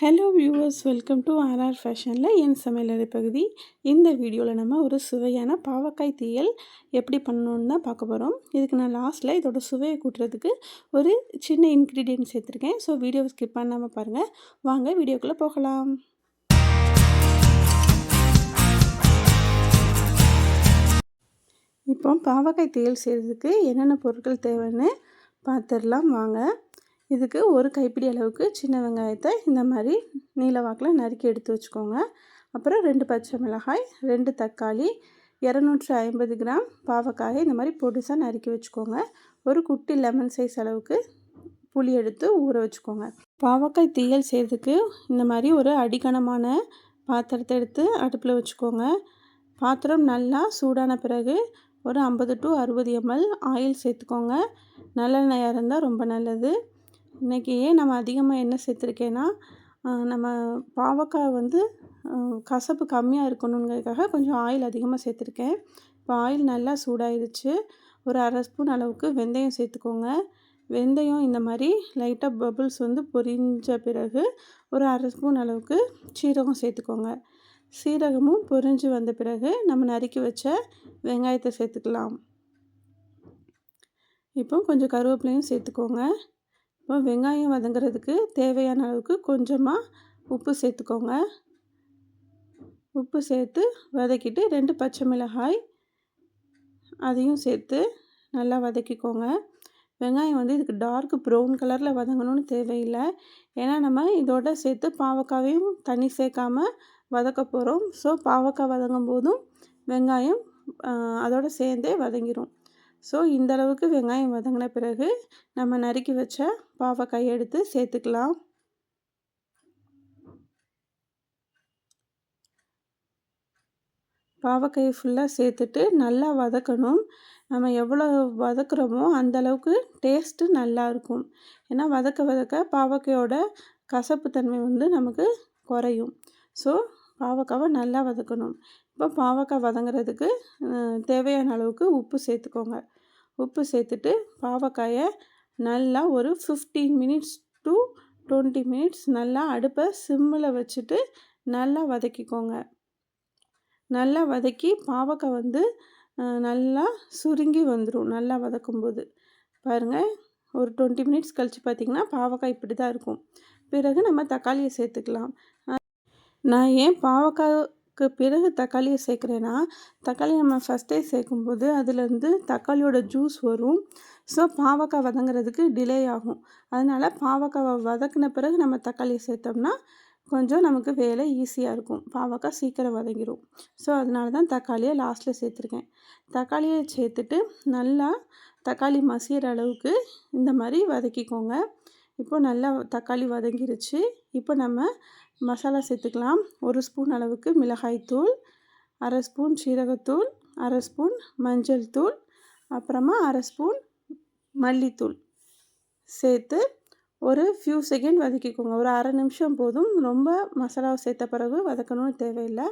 Hello viewers welcome to RR ஃபேஷனில் என் சமையலறை பகுதி இந்த வீடியோவில் நம்ம ஒரு சுவையான பாவக்காய் தீயல் எப்படி பண்ணணுன்னு தான் பார்க்க போகிறோம் இதுக்கு நான் லாஸ்ட்டில் இதோட சுவையை கூட்டுறதுக்கு ஒரு சின்ன இன்க்ரீடியன்ட் சேர்த்துருக்கேன். ஸோ வீடியோவை ஸ்கிப் பண்ணாமல் பாருங்கள் வாங்க வீடியோக்குள்ளே போகலாம். இப்போ பாவக்காய் தீயல் செய்கிறதுக்கு என்னென்ன பொருட்கள் தேவைன்னு பார்த்துடலாம். வாங்க. இதுக்கு ஒரு கைப்பிடி அளவுக்கு சின்ன வெங்காயத்தை இந்த மாதிரி நீலவாக்கில் நறுக்கி எடுத்து வச்சுக்கோங்க. அப்புறம் ரெண்டு பச்சை மிளகாய் ரெண்டு தக்காளி இரநூற்றி ஐம்பது கிராம் பாவக்காயை இந்த மாதிரி பொடிசாக நறுக்கி வச்சுக்கோங்க. ஒரு குட்டி லெமன் சைஸ் அளவுக்கு புளி எடுத்து ஊற வச்சுக்கோங்க. பாவக்காய் தீயல் செய்கிறதுக்கு இந்த மாதிரி ஒரு அடிக்கணமான பாத்திரத்தை எடுத்து அடுப்பில் வச்சுக்கோங்க. பாத்திரம் நல்லா சூடான பிறகு ஒரு ஐம்பது டு அறுபது எம்எல் ஆயில் சேர்த்துக்கோங்க. நல்லெண்ணெயாக இருந்தால் ரொம்ப நல்லது. இன்றைக்கி ஏன் நம்ம அதிகமாக என்ன சேர்த்துருக்கேன்னா நம்ம பாவக்காய் வந்து கசப்பு கம்மியாக இருக்கணுங்கிறதுக்காக கொஞ்சம் ஆயில் அதிகமாக சேர்த்துருக்கேன். இப்போ ஆயில் நல்லா சூடாயிருச்சு. ஒரு அரை ஸ்பூன் அளவுக்கு வெந்தயம் சேர்த்துக்கோங்க. வெந்தயம் இந்த மாதிரி லைட்டாக பபுள்ஸ் வந்து பொரிஞ்ச பிறகு ஒரு அரை ஸ்பூன் அளவுக்கு சீரகம் சேர்த்துக்கோங்க. சீரகமும் பொரிஞ்சு வந்த பிறகு நம்ம நறுக்கி வச்ச வெங்காயத்தை சேர்த்துக்கலாம். இப்போ கொஞ்சம் கருவேப்பிலையும் சேர்த்துக்கோங்க. வெங்காயம் வதங்குறதுக்கு தேவையான அளவுக்கு கொஞ்சமாக உப்பு சேர்த்துக்கோங்க. உப்பு சேர்த்து வதக்கிட்டு ரெண்டு பச்சை மிளகாய் அதையும் சேர்த்து நல்லா வதக்கிக்கோங்க. வெங்காயம் வந்து இதுக்கு டார்க் ப்ரௌன் கலரில் வதங்கணும்னு தேவையில்லை. ஏன்னா நம்ம இதோட சேர்த்து பாவக்காவையும் தண்ணி சேர்க்காமல் வதக்க போகிறோம் ஸோ பாவக்காய் வதங்கும் போதும் வெங்காயம் அதோடு சேர்ந்தே வதங்கிடும் ஸோ இந்த அளவுக்கு வெங்காயம் வதங்கின பிறகு நம்ம நறுக்கி வச்ச பாவக்காய் எடுத்து சேர்த்துக்கலாம். பாவக்காயை ஃபுல்லாக சேர்த்துட்டு நல்லா வதக்கணும். நம்ம எவ்வளோ வதக்குறோமோ அந்த அளவுக்கு டேஸ்ட்டு நல்லாயிருக்கும் ஏன்னா வதக்க வதக்க பாவக்காயோட கசப்பு தன்மை வந்து நமக்கு குறையும். ஸோ பாவக்காவை நல்லா வதக்கணும். இப்போ பாவக்காய் வதங்குறதுக்கு தேவையான அளவுக்கு உப்பு சேர்த்துக்கோங்க. உப்பு சேர்த்துட்டு பாவக்காயை நல்லா ஒரு fifteen minutes to twenty minutes நல்லா அடுப்பை சிம்மில் வச்சுட்டு நல்லா வதக்கிக்கோங்க. நல்லா வதக்கி பாவக்காய் வந்து நல்லா சுருங்கி வந்துடும் நல்லா வதக்கும்போது. பாருங்கள் ஒரு டுவெண்ட்டி மினிட்ஸ் கழித்து பார்த்திங்கன்னா பாவக்காய் இப்படி தான் இருக்கும். பிறகு நம்ம தக்காளியை சேர்த்துக்கலாம். நான் ஏன் பாவக்காய்க்கு பிறகு தக்காளியை சேர்க்குறேன்னா தக்காளி நம்ம ஃபஸ்ட்டே சேர்க்கும்போது அதுலேருந்து தக்காளியோட ஜூஸ் வரும். ஸோ பாவக்காய் வதங்குறதுக்கு டிலே ஆகும். அதனால் பாவக்காவை வதக்கின பிறகு நம்ம தக்காளியை சேர்த்தோம்னா கொஞ்சம் நமக்கு வேலை ஈஸியாக இருக்கும். பாவக்காய் சீக்கிரம் வதங்கிடும் ஸோ அதனால தான் தக்காளியை லாஸ்ட்டில் சேர்த்துருக்கேன். தக்காளியை சேர்த்துட்டு நல்லா தக்காளி மசிகிற அளவுக்கு இந்த மாதிரி வதக்கிக்கோங்க. இப்போ நல்லா தக்காளி வதங்கிருச்சு. இப்போ நம்ம மசாலா சேர்த்துக்கலாம். ஒரு ஸ்பூன் அளவுக்கு மிளகாய்த்தூள் அரை ஸ்பூன் சீரகத்தூள் அரை ஸ்பூன் மஞ்சள் தூள் அப்புறமா அரை ஸ்பூன் மல்லித்தூள் சேர்த்து ஒரு ஃபியூ செகண்ட் வதக்கிக்கோங்க. ஒரு அரை நிமிஷம் போதும். ரொம்ப மசாலாவை சேர்த்த பிறகு வதக்கணும்னு தேவையில்லை.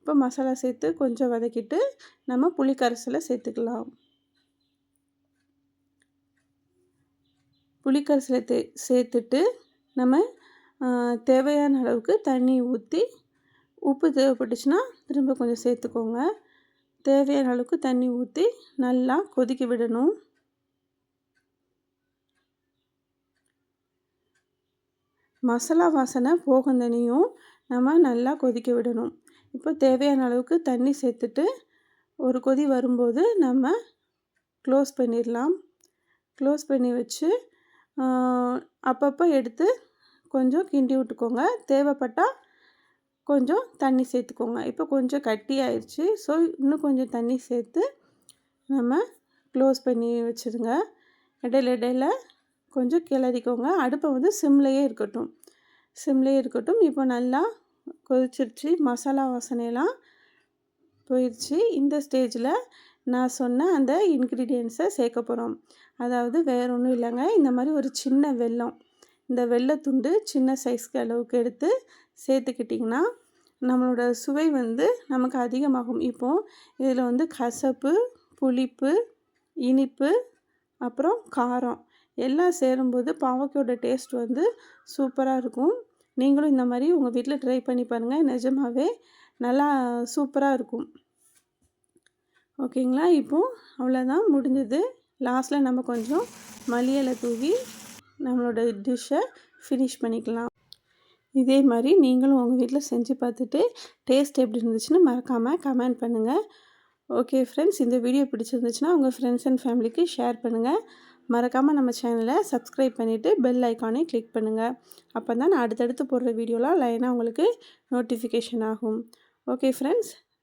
இப்போ மசாலா சேர்த்து கொஞ்சம் வதக்கிட்டு நம்ம புளிக்கரைசலை சேர்த்துக்கலாம். புளிக்கரைசலை தே சேர்த்துட்டு நம்ம தேவையான அளவுக்கு தண்ணி ஊற்றி உப்பு தேவைப்பட்டுச்சுன்னா திரும்ப கொஞ்சம் சேர்த்துக்கோங்க. தேவையான அளவுக்கு தண்ணி ஊற்றி நல்லா கொதிக்க விடணும். மசாலா வாசனை போகந்தனையும் நம்ம நல்லா கொதிக்க விடணும். இப்போ தேவையான அளவுக்கு தண்ணி சேர்த்துட்டு ஒரு கொதி வரும்போது நம்ம க்ளோஸ் பண்ணிடலாம். க்ளோஸ் பண்ணி வச்சு அப்பப்போ எடுத்து கொஞ்சம் கிண்டி விட்டுக்கோங்க. தேவைப்பட்டால் கொஞ்சம் தண்ணி சேர்த்துக்கோங்க. இப்போ கொஞ்சம் கட்டி ஆயிடுச்சு ஸோ இன்னும் கொஞ்சம் தண்ணி சேர்த்து நம்ம க்ளோஸ் பண்ணி வச்சுருங்க. இடையில இடையில கொஞ்சம் கிளறிக்கோங்க. அடுப்பை வந்து சிம்லேயே இருக்கட்டும். சிம்லேயே இருக்கட்டும். இப்போ நல்லா கொதிச்சிருச்சு. மசாலா வாசனையெல்லாம் போயிடுச்சு இந்த ஸ்டேஜில் நான் சொன்ன அந்த இன்க்ரீடியன்ஸை சேர்க்க போகிறோம் அதாவது வேறு ஒன்றும் இல்லைங்க. இந்த மாதிரி ஒரு சின்ன வெல்லம் இந்த வெள்ளத்துண்டு சின்ன சைஸ்க்கு அளவுக்கு எடுத்து சேர்த்துக்கிட்டிங்கன்னா நம்மளோட சுவை வந்து நமக்கு அதிகமாகும். இப்போது இதில் வந்து கசப்பு புளிப்பு இனிப்பு அப்புறம் காரம் எல்லாம் சேரும்போது பாவக்காயோட டேஸ்ட் வந்து சூப்பராக இருக்கும். நீங்களும் இந்த மாதிரி உங்கள் வீட்டில் ட்ரை பண்ணி பாருங்கள் நிஜமாகவே நல்லா சூப்பராக இருக்கும். ஓகேங்களா? இப்போது அவ்வளோதான் முடிஞ்சது. லாஸ்ட்டில் நம்ம கொஞ்சம் மல்லியலை தூவி நம்மளோட டிஷ்ஷை ஃபினிஷ் பண்ணிக்கலாம். இதே மாதிரி நீங்களும் உங்கள் வீட்டில் செஞ்சு பார்த்துட்டு டேஸ்ட் எப்படி இருந்துச்சுன்னு மறக்காமல் கமெண்ட் பண்ணுங்கள் ஓகே ஃப்ரெண்ட்ஸ் இந்த வீடியோ பிடிச்சிருந்துச்சுன்னா உங்கள் ஃப்ரெண்ட்ஸ் அண்ட் ஃபேமிலிக்கு ஷேர் பண்ணுங்கள் மறக்காமல் நம்ம சேனலை சப்ஸ்கிரைப் பண்ணிவிட்டு பெல் ஐக்கானை கிளிக் பண்ணுங்கள் அப்போ தான் நான் அடுத்தடுத்து போடுற வீடியோலாம் லைனாக உங்களுக்கு நோட்டிஃபிகேஷன் ஆகும். Okay friends